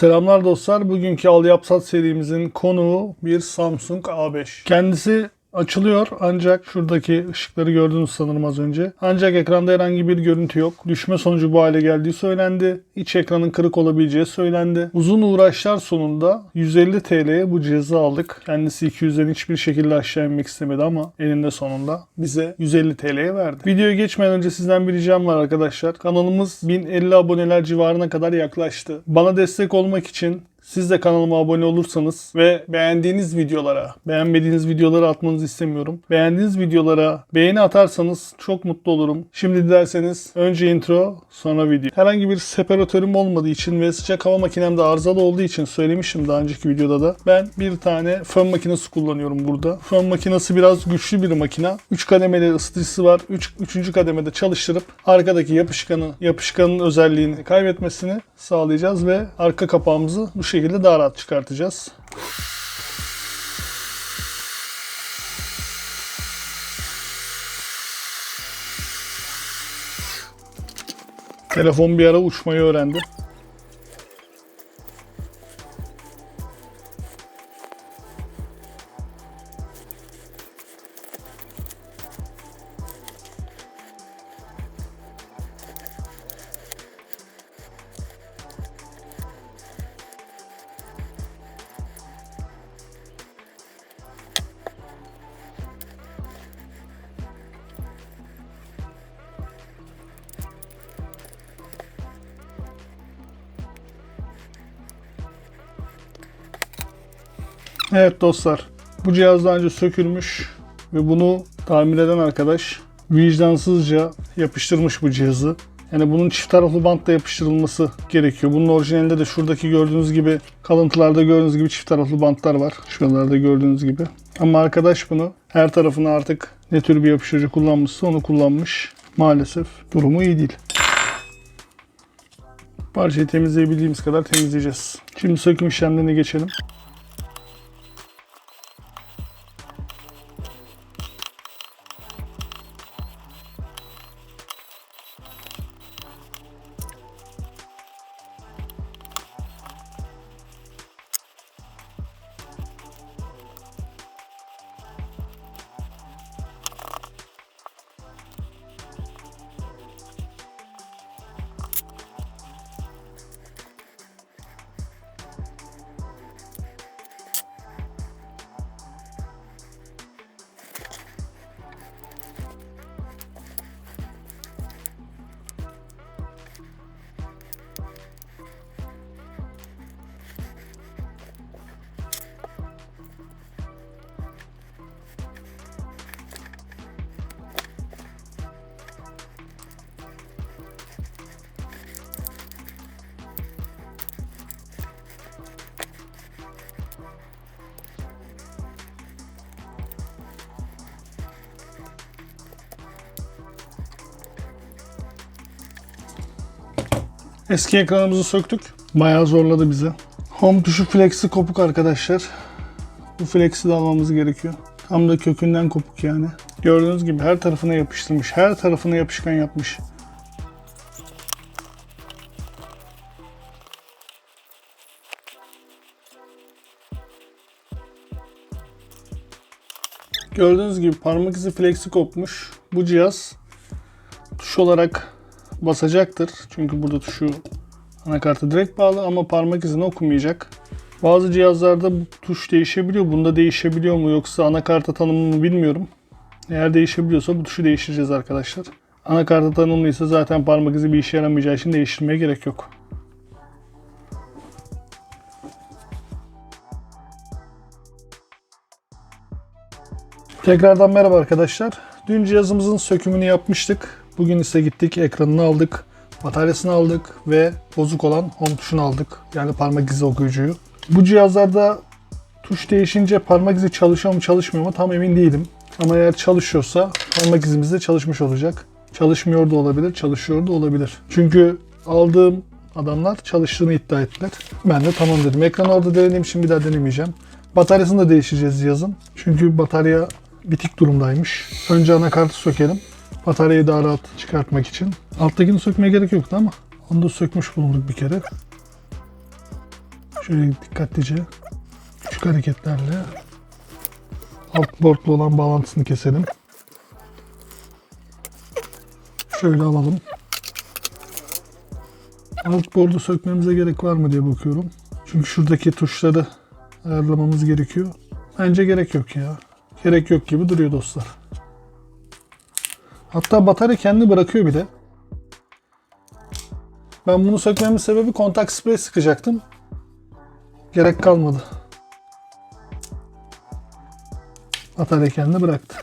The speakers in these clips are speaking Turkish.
Selamlar dostlar. Bugünkü Al Yapsat serimizin konuğu bir Samsung A5. Kendisi açılıyor ancak şuradaki ışıkları gördünüz sanırım az önce. Ancak ekranda herhangi bir görüntü yok. Düşme sonucu bu hale geldiği söylendi. İç ekranın kırık olabileceği söylendi. Uzun uğraşlar sonunda 150 TL'ye bu cihazı aldık. Kendisi 200'den hiçbir şekilde aşağı inmek istemedi ama eninde sonunda bize 150 TL'ye verdi. Videoya geçmeden önce sizden bir ricam var arkadaşlar. Kanalımız 1050 aboneler civarına kadar yaklaştı. Bana destek olmak için siz de kanalıma abone olursanız ve beğendiğiniz videolara, beğenmediğiniz videoları atmanızı istemiyorum. Beğendiğiniz videolara beğeni atarsanız çok mutlu olurum. Şimdi dilerseniz önce intro, sonra video. Herhangi bir separatörüm olmadığı için ve sıcak hava makinem de arızalı olduğu için söylemiştim daha önceki videoda da. Ben bir tane fön makinesi kullanıyorum burada. Fön makinesi biraz güçlü bir makina. 3 kademeli ısıtıcısı var. 3. Üç, 3. kademede çalıştırıp arkadaki yapışkanı, yapışkanın özelliğini kaybetmesini sağlayacağız ve arka kapağımızı bu şekilde daha rahat çıkartacağız. Telefon bir ara uçmayı öğrendi. Evet dostlar, bu cihaz daha önce sökülmüş ve bunu tamir eden arkadaş vicdansızca yapıştırmış bu cihazı. Yani bunun çift taraflı bantla yapıştırılması gerekiyor. Bunun orijinalinde de şuradaki gördüğünüz gibi kalıntılarda gördüğünüz gibi çift taraflı bantlar var. Şuralarda gördüğünüz gibi. Ama arkadaş bunu her tarafına artık ne tür bir yapıştırıcı kullanmışsa onu kullanmış. Maalesef durumu iyi değil. Parçayı temizleyebildiğimiz kadar temizleyeceğiz. Şimdi söküm işlemlerine geçelim. Eski ekranımızı söktük. Bayağı zorladı bizi. Home tuşu flexi kopuk arkadaşlar. Bu flexi de almamız gerekiyor. Tam da kökünden kopuk yani. Gördüğünüz gibi her tarafına yapıştırmış. Her tarafına yapışkan yapmış. Gördüğünüz gibi parmak izi flexi kopmuş. Bu cihaz tuş olarak basacaktır. Çünkü burada tuşu anakarta direkt bağlı ama parmak izini okumayacak. Bazı cihazlarda bu tuş değişebiliyor. Bunda değişebiliyor mu yoksa anakarta tanımlı mı bilmiyorum. Eğer değişebiliyorsa bu tuşu değiştireceğiz arkadaşlar. Anakarta tanımlıysa zaten parmak izi bir işe yaramayacağı için değiştirmeye gerek yok. Tekrardan merhaba arkadaşlar. Dün cihazımızın sökümünü yapmıştık. Bugün ise gittik ekranını aldık, bataryasını aldık ve bozuk olan home tuşunu aldık. Yani parmak izi okuyucuyu. Bu cihazlarda tuş değişince parmak izi çalışıyor mu çalışmıyor mu tam emin değilim. Ama eğer çalışıyorsa parmak izimiz de çalışmış olacak. Çalışmıyor da olabilir, çalışıyor da olabilir. Çünkü aldığım adamlar çalıştığını iddia ettiler. Ben de tamam dedim. Ekranı orada denediğim için bir daha denemeyeceğim. Bataryasını da değiştireceğiz cihazın. Çünkü batarya bitik durumdaymış. Önce anakartı sökelim. Bataryayı daha rahat çıkartmak için. Alttakini sökmeye gerek yoktu ama onu da sökmüş bulunduk bir kere. Şöyle dikkatlice küçük hareketlerle alt boardla olan bağlantısını keselim. Şöyle alalım. Alt board'u sökmemize gerek var mı diye bakıyorum. Çünkü şuradaki tuşları ayarlamamız gerekiyor. Bence gerek yok ya. Gerek yok gibi duruyor dostlar. Hatta batarya kendi bırakıyor bile. Ben bunu sökmemin sebebi kontak sprey sıkacaktım. Gerek kalmadı. Batarya kendi bıraktı.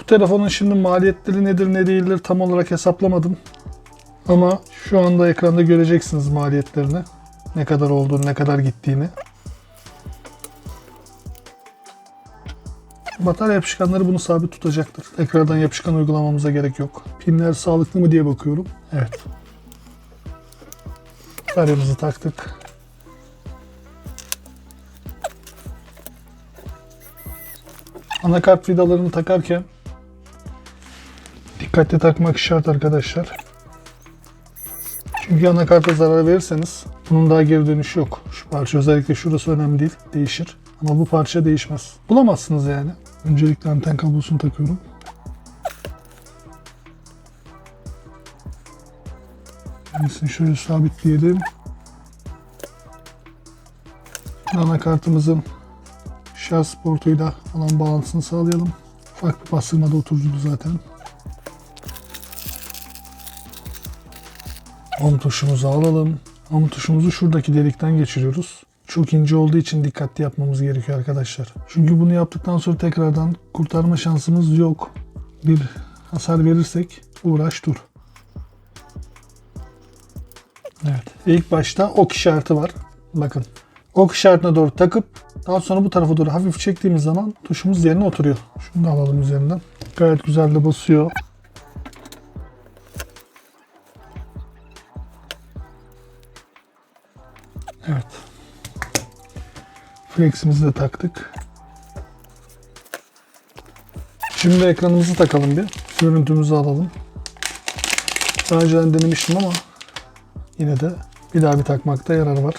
Bu telefonun şimdi maliyetleri nedir ne değildir tam olarak hesaplamadım. Ama şu anda ekranda göreceksiniz maliyetlerini. Ne kadar olduğunu, ne kadar gittiğini. Batarya yapışkanları bunu sabit tutacaktır. Tekrardan yapışkan uygulamamıza gerek yok. Pinler sağlıklı mı diye bakıyorum. Evet. Bataryamızı taktık. Anakart vidalarını takarken dikkatli takmak şart arkadaşlar. Çünkü anakarta zarar verirseniz bunun daha geri dönüşü yok. Şu parça özellikle şurası önemli değil. Değişir. Ama bu parça değişmez. Bulamazsınız yani. Öncelikle anten kablosunu takıyorum. Kendisini şöyle sabitleyelim. Anakartımızın şarj portuyla olan bağlantısını sağlayalım. Ufak bir bastırmada oturdu zaten. Home tuşumuzu alalım. Home tuşumuzu şuradaki delikten geçiriyoruz. Çok ince olduğu için dikkatli yapmamız gerekiyor arkadaşlar. Çünkü bunu yaptıktan sonra tekrardan kurtarma şansımız yok. Bir hasar verirsek uğraş dur. Evet. İlk başta ok işareti var. Bakın. Ok işaretine doğru takıp daha sonra bu tarafa doğru hafif çektiğimiz zaman tuşumuz yerine oturuyor. Şunu da alalım üzerinden. Gayet güzel de basıyor. Evet. Flex'imizi de taktık. Şimdi ekranımızı takalım bir. Görüntümüzü alalım. Daha önceden denemiştim ama yine de bir daha bir takmakta yarar var.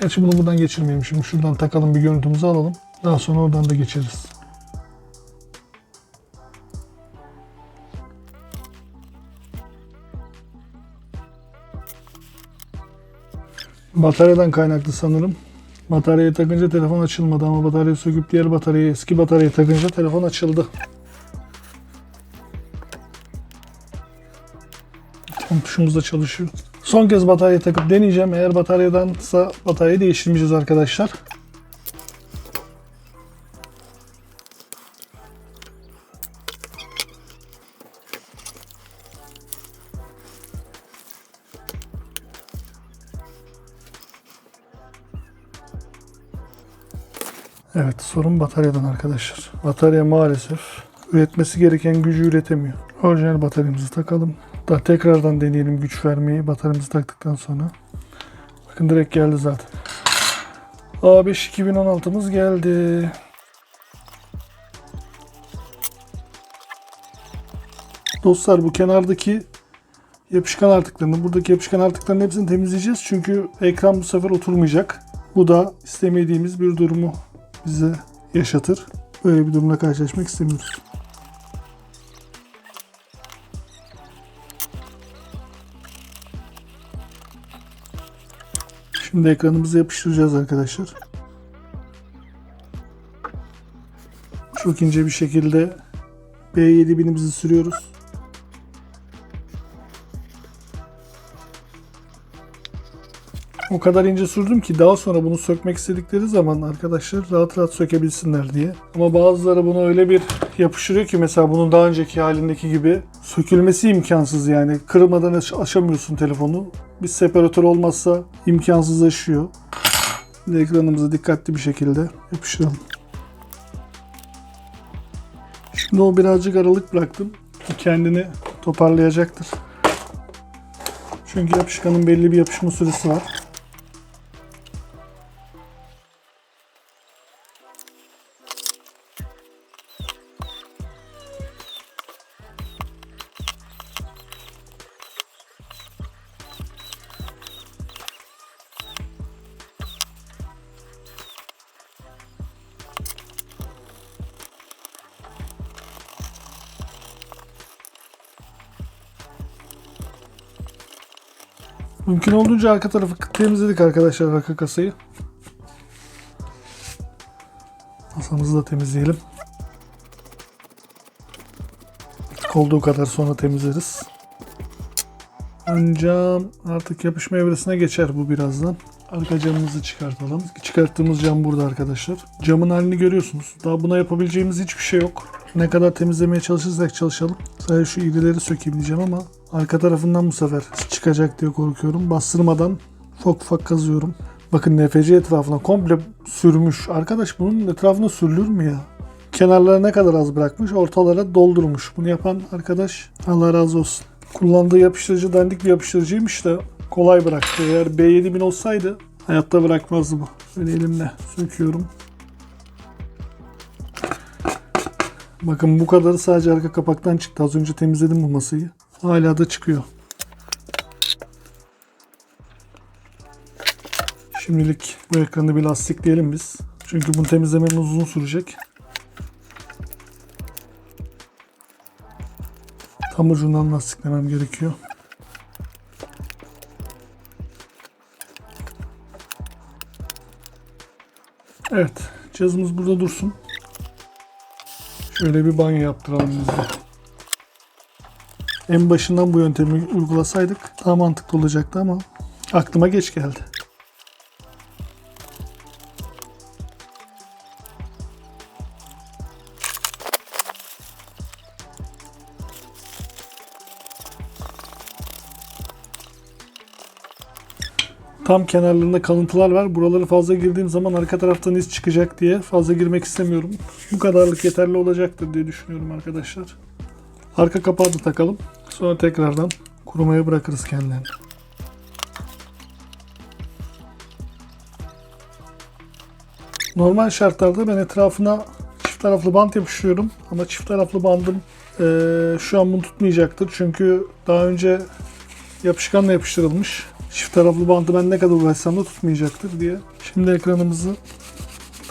Gerçi bunu buradan geçirmeyelim. Şimdi şuradan takalım bir görüntümüzü alalım. Daha sonra oradan da geçeriz. Bataryadan kaynaklı sanırım. Bataryayı takınca telefon açılmadı ama bataryayı söküp diğer bataryayı, eski bataryayı takınca telefon açıldı. Tam tuşumuz da çalışıyor. Son kez bataryayı takıp deneyeceğim. Eğer bataryadansa bataryayı değiştirmeyeceğiz arkadaşlar. Evet sorun bataryadan arkadaşlar. Batarya maalesef üretmesi gereken gücü üretemiyor. Orijinal bataryamızı takalım. Da tekrardan deneyelim güç vermeyi bataryamızı taktıktan sonra. Bakın direkt geldi zaten. A5 2016'mız geldi. Dostlar bu kenardaki yapışkan artıklarını, buradaki yapışkan artıkların hepsini temizleyeceğiz. Çünkü ekran bu sefer oturmayacak. Bu da istemediğimiz bir durumu bize yaşatır. Böyle bir durumla karşılaşmak istemiyoruz. Şimdi ekranımızı yapıştıracağız arkadaşlar. Çok ince bir şekilde B7000'imizi sürüyoruz. O kadar ince sürdüm ki daha sonra bunu sökmek istedikleri zaman arkadaşlar rahat rahat sökebilsinler diye. Ama bazıları bunu öyle bir yapıştırıyor ki mesela bunun daha önceki halindeki gibi sökülmesi imkansız yani. Kırmadan aş- aşamıyorsun telefonu. Bir separatör olmazsa imkansızlaşıyor. Şimdi ekranımızı dikkatli bir şekilde yapıştıralım. Şimdi o birazcık aralık bıraktım. Kendini toparlayacaktır. Çünkü yapışkanın belli bir yapışma süresi var. Mümkün olduğunca arka tarafı temizledik arkadaşlar arka kasayı. Masamızı da temizleyelim. Olduğu kadar sonra temizleriz. Ön cam artık yapışma evresine geçer bu birazdan. Arka camımızı çıkartalım. Çıkarttığımız cam burada arkadaşlar. Camın halini görüyorsunuz. Daha buna yapabileceğimiz hiçbir şey yok. Ne kadar temizlemeye çalışırsak çalışalım. Sadece şu iğneleri sökeyim diyeceğim ama arka tarafından bu sefer çıkacak diye korkuyorum. Bastırmadan ufak ufak kazıyorum. Bakın NFC etrafına komple sürmüş. Arkadaş bunun etrafına sürülür mü ya? Kenarlara ne kadar az bırakmış, ortalara doldurmuş. Bunu yapan arkadaş Allah razı olsun. Kullandığı yapıştırıcı dandik bir yapıştırıcıymış da kolay bıraktı. Eğer B7000 olsaydı hayatta bırakmazdı bu. Böyle elimle söküyorum. Bakın bu kadarı sadece arka kapaktan çıktı. Az önce temizledim bu masayı. Hala da çıkıyor. Şimdilik bu ekranı bir lastikleyelim biz. Çünkü bunu temizlememiz uzun sürecek. Tam ucundan lastiklemem gerekiyor. Evet. Cihazımız burada dursun. Şöyle bir banyo yaptıralım biz de. En başından bu yöntemi uygulasaydık daha mantıklı olacaktı ama aklıma geç geldi. Tam kenarlarında kalıntılar var. Buraları fazla girdiğim zaman arka taraftan iz çıkacak diye fazla girmek istemiyorum. Bu kadarlık yeterli olacaktır diye düşünüyorum arkadaşlar. Arka kapağı da takalım. Sonra tekrardan kurumaya bırakırız kendilerini. Normal şartlarda ben etrafına çift taraflı bant yapıştırıyorum. Ama çift taraflı bandım eee, şu an bunu tutmayacaktır. Çünkü daha önce yapışkanla yapıştırılmış. Çift taraflı bandı ben ne kadar uğraşsam da tutmayacaktır diye. Şimdi ekranımızı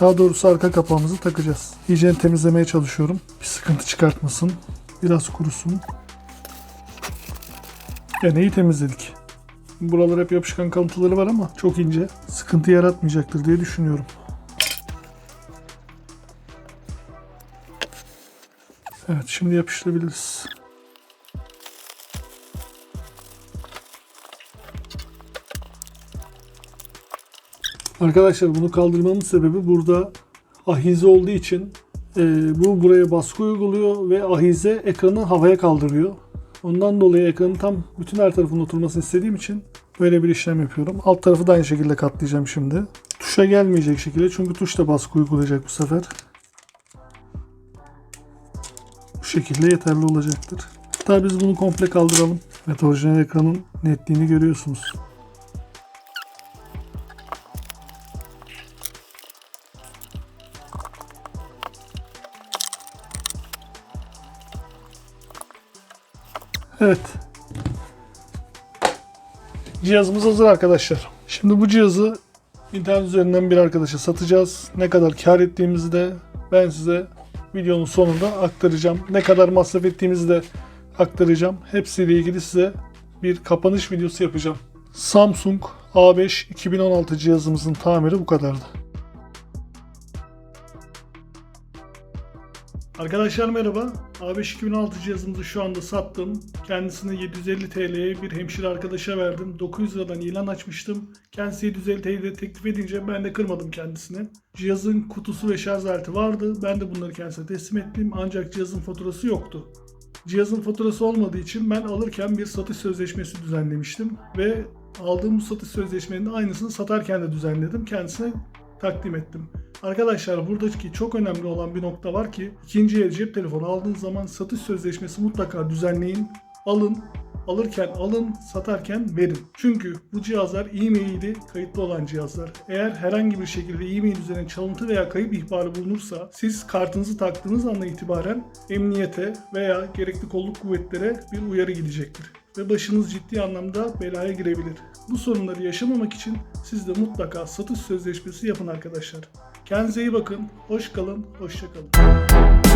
daha doğrusu arka kapağımızı takacağız. İyice temizlemeye çalışıyorum. Bir sıkıntı çıkartmasın. Biraz kurusun. Yani iyi temizledik. Buralar hep yapışkan kalıntıları var ama çok ince. Sıkıntı yaratmayacaktır diye düşünüyorum. Evet şimdi yapıştırabiliriz. Arkadaşlar bunu kaldırmamın sebebi burada ahize olduğu için e, bu buraya baskı uyguluyor ve ahize ekranı havaya kaldırıyor. Ondan dolayı ekranın tam bütün her tarafının oturmasını istediğim için böyle bir işlem yapıyorum. Alt tarafı da aynı şekilde katlayacağım şimdi. Tuşa gelmeyecek şekilde çünkü tuş da baskı uygulayacak bu sefer. Bu şekilde yeterli olacaktır. Hatta biz bunu komple kaldıralım. Evet orijinal ekranın netliğini görüyorsunuz. Evet. Cihazımız hazır arkadaşlar. Şimdi bu cihazı internet üzerinden bir arkadaşa satacağız. Ne kadar kar ettiğimizi de ben size videonun sonunda aktaracağım. Ne kadar masraf ettiğimizi de aktaracağım. Hepsiyle ilgili size bir kapanış videosu yapacağım. Samsung A5 2016 cihazımızın tamiri bu kadardı. Arkadaşlar merhaba. A5 2016 cihazımızı şu anda sattım. Kendisini 750 TL'ye bir hemşire arkadaşa verdim. 900 liradan ilan açmıştım. Kendisi 750 TL'de teklif edince ben de kırmadım kendisini. Cihazın kutusu ve şarj aleti vardı. Ben de bunları kendisine teslim ettim. Ancak cihazın faturası yoktu. Cihazın faturası olmadığı için ben alırken bir satış sözleşmesi düzenlemiştim. Ve aldığım satış sözleşmenin aynısını satarken de düzenledim. Kendisine takdim ettim. Arkadaşlar buradaki çok önemli olan bir nokta var ki ikinci el cep telefonu aldığınız zaman satış sözleşmesi mutlaka düzenleyin. Alın, alırken alın, satarken verin. Çünkü bu cihazlar e-mail'i kayıtlı olan cihazlar. Eğer herhangi bir şekilde e-mail üzerine çalıntı veya kayıp ihbarı bulunursa siz kartınızı taktığınız andan itibaren emniyete veya gerekli kolluk kuvvetlere bir uyarı gidecektir ve başınız ciddi anlamda belaya girebilir. Bu sorunları yaşamamak için siz de mutlaka satış sözleşmesi yapın arkadaşlar. Kendinize iyi bakın, hoş kalın, hoşça kalın.